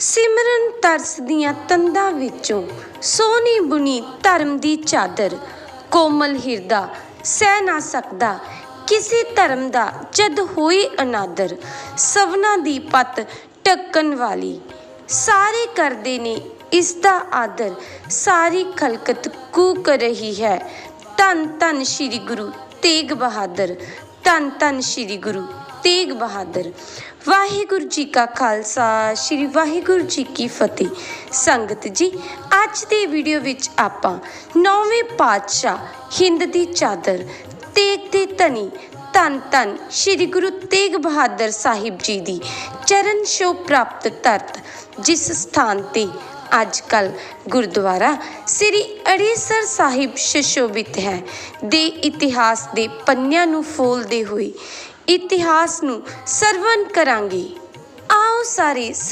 ਸਿਮਰਨ ਤਰਸ ਦੀਆਂ ਤੰਦਾਂ ਵਿੱਚੋਂ ਸੋਹਣੀ ਬੁਣੀ ਧਰਮ ਦੀ ਚਾਦਰ। ਕੋਮਲ ਹਿਰਦਾ, ਸਹਿ ਨਾ ਸਕਦਾ ਕਿਸੇ ਧਰਮ ਦਾ ਜਦ ਹੋਈ ਅਨਾਦਰ। ਸਵਨਾ ਦੀ ਪਤ ਟੱਕਣ ਵਾਲੀ, ਸਾਰੇ ਕਰਦੇ ਨੇ ਇਸ ਦਾ ਆਦਰ। ਸਾਰੀ ਖਲਕਤ ਕੂਕ ਰਹੀ ਹੈ। ਧੰਨ ਧੰਨ ਸ੍ਰੀ ਗੁਰੂ ਤੇਗ ਬਹਾਦਰ ਧੰਨ ਧੰਨ ਸ੍ਰੀ ਗੁਰੂ ਤੇਗ ਬਹਾਦਰ। ਵਾਹਿਗੁਰੂ ਜੀ ਕਾ ਖਾਲਸਾ, ਸ੍ਰੀ ਵਾਹਿਗੁਰੂ ਜੀ ਕੀ ਫਤਿਹ। ਸੰਗਤ ਜੀ, ਅੱਜ ਦੀ ਵੀਡੀਓ ਵਿੱਚ ਆਪਾਂ ਨੌਵੇਂ ਪਾਤਸ਼ਾਹ ਹਿੰਦ ਦੀ ਚਾਦਰ ਤੇਗ ਦੇ ਧਨੀ ਧੰਨ ਧੰਨ ਸ੍ਰੀ ਗੁਰੂ ਤੇਗ ਬਹਾਦਰ ਸਾਹਿਬ ਜੀ ਦੀ ਚਰਨ ਛੋਹ ਪ੍ਰਾਪਤ ਧਰਤ ਜਿਸ ਸਥਾਨ ਤੇ ਅੱਜ ਕੱਲ ਗੁਰਦੁਆਰਾ ਸ੍ਰੀ ਅੜੀਸਰ ਸਾਹਿਬ ਸ਼ਸ਼ੋਭਿਤ ਹੈ। ਦੇ ਇਤਿਹਾਸ ਦੇ ਪੰਨਿਆਂ ਨੂੰ ਫੋਲਦੇ ਹੋਏ ਇਤਿਹਾਸ ਨੂੰ ਸਰਵਨ ਕਰਾਂਗੇ। ਆਓ ਸਾਰੇ